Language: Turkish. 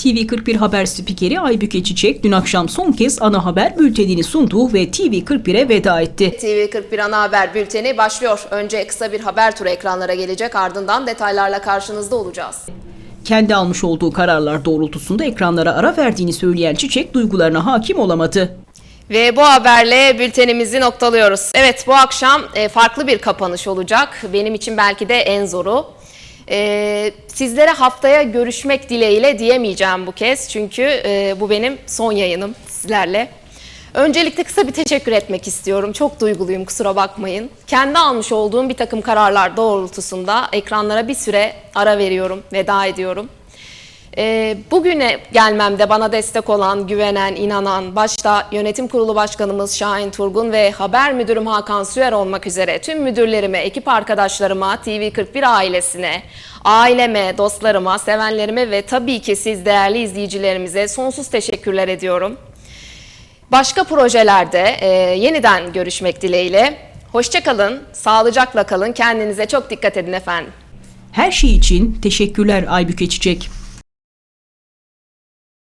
TV41 Haber spikeri Aybüke Çiçek dün akşam son kez ana haber bültenini sundu ve TV41'e veda etti. TV41 Ana Haber Bülteni başlıyor. Önce kısa bir haber turu ekranlara gelecek ardından detaylarla karşınızda olacağız. Kendi almış olduğu kararlar doğrultusunda ekranlara ara verdiğini söyleyen Çiçek duygularına hakim olamadı. Ve bu haberle bültenimizi noktalıyoruz. Evet bu akşam e, farklı bir kapanış olacak. Benim için belki de en zoru. E, sizlere haftaya görüşmek dileğiyle diyemeyeceğim bu kez. Çünkü e, bu benim son yayınım sizlerle. Öncelikle kısa bir teşekkür etmek istiyorum. Çok duyguluyum kusura bakmayın. Kendi almış olduğum bir takım kararlar doğrultusunda ekranlara bir süre ara veriyorum, veda ediyorum. Ee, bugüne gelmemde bana destek olan, güvenen, inanan, başta yönetim kurulu başkanımız Şahin Turgun ve haber müdürüm Hakan Süer olmak üzere tüm müdürlerime, ekip arkadaşlarıma, TV41 ailesine, aileme, dostlarıma, sevenlerime ve tabii ki siz değerli izleyicilerimize sonsuz teşekkürler ediyorum. Başka projelerde e, yeniden görüşmek dileğiyle. Hoşçakalın, sağlıcakla kalın, kendinize çok dikkat edin efendim. Her şey için teşekkürler Aybüke Çiçek.